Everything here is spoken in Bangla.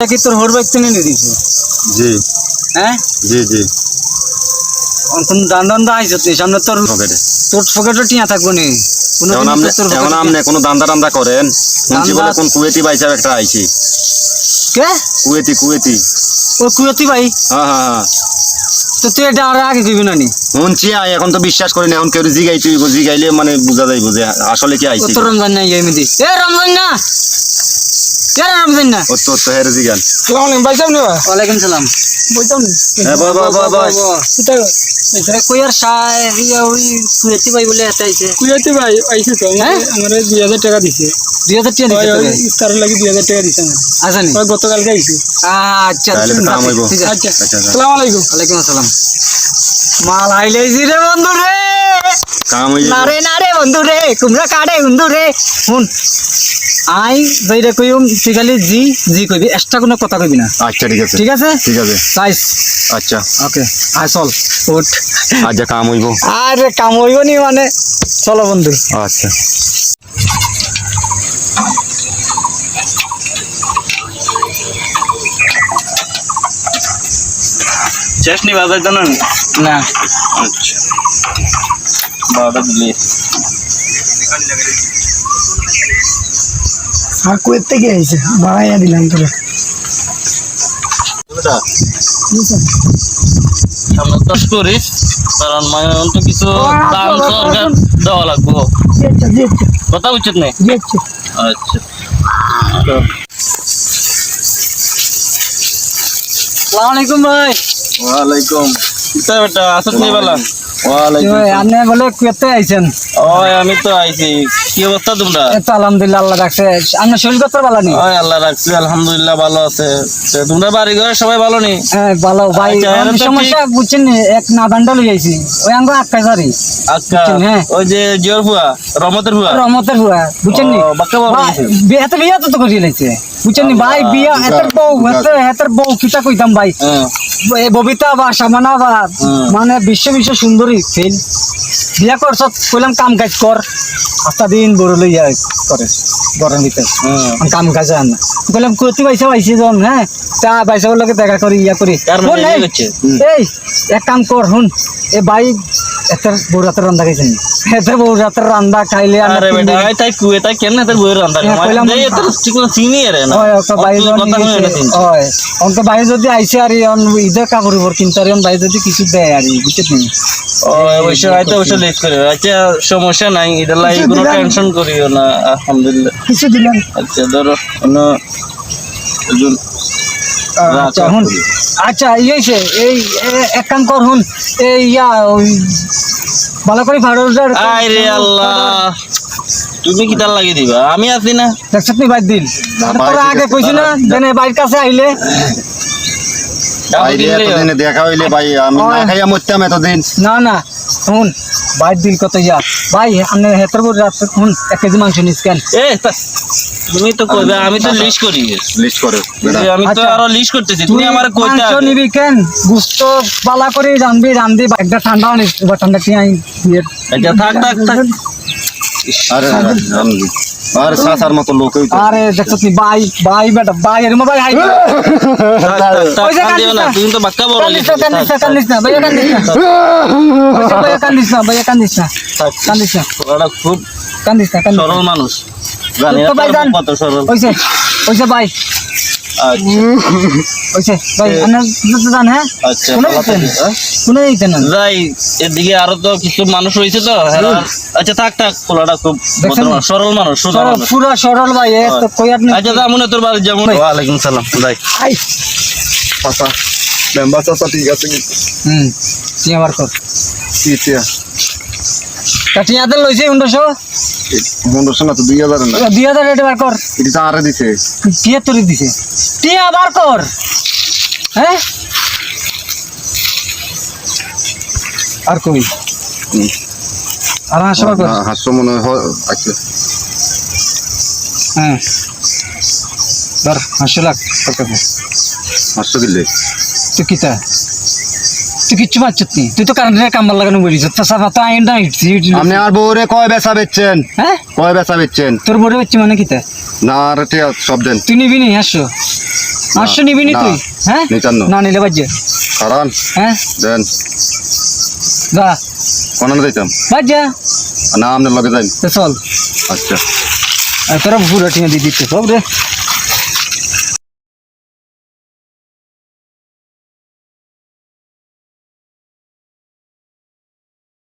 কি তোর হোর বাইক কিনে নিয়ে দিছে জি। হ্যাঁ? জি জি। কোন দান দান দা আইছত নি সামনে তোর পকেটে তোর পকেটে টিয়া থাকব নি। কোনো এখন আপনি তোর এখন আপনি কোনো দান্দা টান্দা করেন শুনছি বলে কোন কুয়েতি ভাই সাহেব একটা আইছি। কে? Kuwaiti Kuwaiti. ও কুয়েতি ভাই? হ্যাঁ হ্যাঁ হ্যাঁ। তো তুই এটা আর আগে কইবি না নি শুনছি আই এখন তো বিশ্বাস করি না এখন কেউ জিগাই তুই জিগাইলে মানে বোঝা যাইব যে আসলে কি আইছি। তো রমজান না মিদি এ রমজান না! কে রমজান না! ও তো তো হের জিগান। সালাম আলাইকুম ভাই সাহেব নেওয়া ওয়ালাইকুম সালাম। বলতাম হ্যাঁ বয় বয় বয় বয়। এটা এ কই আর সাই ইয়া ওই কুয়তি ভাই বলে এত আইছে। কুয়াতে ভাই আইছে তো হ্যাঁ? আমার টাকা দিছে। দুই হাজার টিয়া দিছে ওই- ওই তোকে? ইফতারের লাগি দুই হাজার টাকা দিছে। আমার আচ্ছা গতকালকে আইছে। আচ্ছা আচ্ছা আচ্ছা আলাইকুম। ওয়ালাইকুম আসসালাম। মাল আইলেছি রে বন্ধু রে। কাম হয়ে না যাবে। রে না রে বন্ধু রে কুমড়া কাটে বন্ধু রে। শুন আই যাইরে কইম তুই খালি জি জি কইবি এক্সট্রা কোনো কথা কইবি না। আচ্ছা ঠিক আছে। ঠিক আছে? ঠিক আছে। সাইজ আচ্ছা। ওকে আয় চল উঠ। আচ্ছা কাম হইব। আরে কাম হইব নি মানে। চলো বন্ধু। আচ্ছা। চাষনি বাজার জানেন? না। আচ্ছা। বারোটা দিলে কুয়েত থেকে আইছে বাড়াইয়া দিলাম তোরা। সামনে চাষ করিস কারণ মানে অন্ত কিছু দাম সরকার দেওয়া লাগবো। জিয়েছে জিয়েছে কথা উচিত নেই? আচ্ছা। আলাইকুম ভাই। ওয়ালাইকুম। কিতা বেটা? আসত নেই বেলা? ওয়ালাইকুম আপনি বলে কুয়েতে আইছেন। ওই আমি তো আইছি। কি অবস্থা তোমরা? এ আলহামদুলিল্লাহ আল্লাহ রাখছে। আপনার শরীর কত ভালো নেই ওই আল্লাহ রাখছি আলহামদুলিল্লাহ ভালো আছে। তোমরা বাড়ি ঘরে সবাই ভালো নেই হ্যাঁ ভালো। ভাই আচ্ছা, আমি সমস্যা বুঝছেন এক লই ওই আঙ্গ আচ্ছা হ্যাঁ। ওই যে জিওর ফুয়া রমতের ফুয়া রহমতের বুঝছেন নি বাক্কা বাবা বিয়ে তো লাইছে। বুঝছেন নি ভাই বিয়া হেতের বউ হেতের হেতের বউ কিতা কইতাম ভাই? হ্যাঁ। ববিতা বা সামানা বা মানে বিশ্ব বিশ্ব সুন্দরী ফেল। বিয়া করছ কইলাম কাম কাজ কর। আস্তা দিন বড় লইয়া করে গরম ভিতরে হ্যাঁ। কাম কাজ আন। কইলাম কতি পয়সা পাইছি জন হ্যাঁ? তা পয়সা লগে দেখা করি ইয়া করি। এই, এই এক কাম কর হুন এ ভাই এতের বউ রাতের রান্দা খাইছেন? এতের বউ রাতের রান্দা খাইলে আরে বেটা আই তাই কুয়ে তাই কেন তোর বইয়ের রান্না হ্যাঁ, কইলাম- তোর ঠিক মতো চিনি রে না। ওই ওকে ভাই হয়ে। অঙ্ক ভাই যদি আইসে আর ইয়ন ঈদের কাপড় উপর কিনতে আর ভাই যদি কিছু দেয় আর বুঝতে নি? ওই অবশ্য হয়তো অবশ্য লেট করে। আচ্ছা সমস্যা নাই এটা লাই কোনো টেনশন করিও না আলহামদুলিল্লাহ। কিছু দিলাম। আচ্ছা ধরো অন্য আচ্ছা হুন। আচ্ছা ইয়েছে এই এক কাম কর হুন এই ইয়া ওই ভালো করে ভাড়াটার আই রে আল্লাহ। তুমি কি তার লাগিয়ে দিবা? আমি আছি না। দেখছত তুমি বাইর দিন তোরা আগে কইছি না। দেনে বাইর কাছে আইলে। এতদিনে দেখা হইলে ভাই আমি না খাইয়া মরতাম এতদিন। না না হুন বাইর দিল কত ইয়া। ভাই আপনি হেতর বড় রাত হুন এক কেজি মাংস নিস কেন? এ তুমি তো কইবে আমি তো লিস্ট করি। লিস্ট করে আমি তো আচ্ছা। আরও লিস্ট করতেছি তুমি আমার কইতে মাংস নিবি কেন? গুস্ত বালা করে রান্ধবি রান্ধবি একটা ঠান্ডা এবার ঠান্ডা কি আই বিয়ের আচ্ছা থাক থাক থাক। আরে আমি আর সাসার মতো লোক হইতো। আরে দেখছিস নি ভাই ভাই বেটা ভাই এর ভাই হাই। যে কান দিও না। তুমি তো বাক্কা বড় কান্দিস না কান্দিস না কান্দিস না ভাইয়া কান্দিস না। ভাই কান্দিস না ভাইয়া কান্দিস না কান্দিস না। ওরা খুব কান্দিস না কান্দিস সরল মানুষ। জানি না ভাই। কত সরল। ওইসে ওইসে ভাই। এদিকে আরও তো কিছু মানুষ রয়েছে তো আচ্ছা থাক থাক পোলাটা খুব? সরল মানুষ পুরা সরল ভাই আচ্ছা তোর বাড়ি যেমন ওয়ালাইকুম সালাম যাই। মেম্বার চাচা ঠিক আছে হুম কর। কি টিয়া কাটিয়াদের লইছে উন্ডশো পনেরোশো না তো দুই হাজার না? দুই হাজার রেটে বার কর। এটি তো আরে দিছে। তিয়াত্তরে দিছে। তুই আবার কর। হ্যাঁ? আর হুম। আর হাসো কর। হাস্য মনে হয় আচ্ছা। হ্যাঁ। ধর হাসো তোর কাছে হাস্য দিলে। তুই কিতা? তুই কিচ্ছু পাচ্ছ তুই তুই তো কারেন্টের কাম্বার লাগানো বলিস। তো আইন না আপনি আর বউরে কয় বেচা বেচছেন? হ্যাঁ? কয় বেচা বেচছেন? তোর বড় হচ্ছে মানে কিতা না আর টিয়া সব দেন। তুই নিবি নি হাসো পাঁচশো নিবি নি তুই। হ্যাঁ? না। না নিলে বাজ্যে কারণ হ্যাঁ? দেন। যা। কোন যাইতাম? বাজ্যা না আপনার লগে যাই তো চল। আচ্ছা। তোরা ভুরা টিঙে দিয়ে দিচ্ছে সব রে।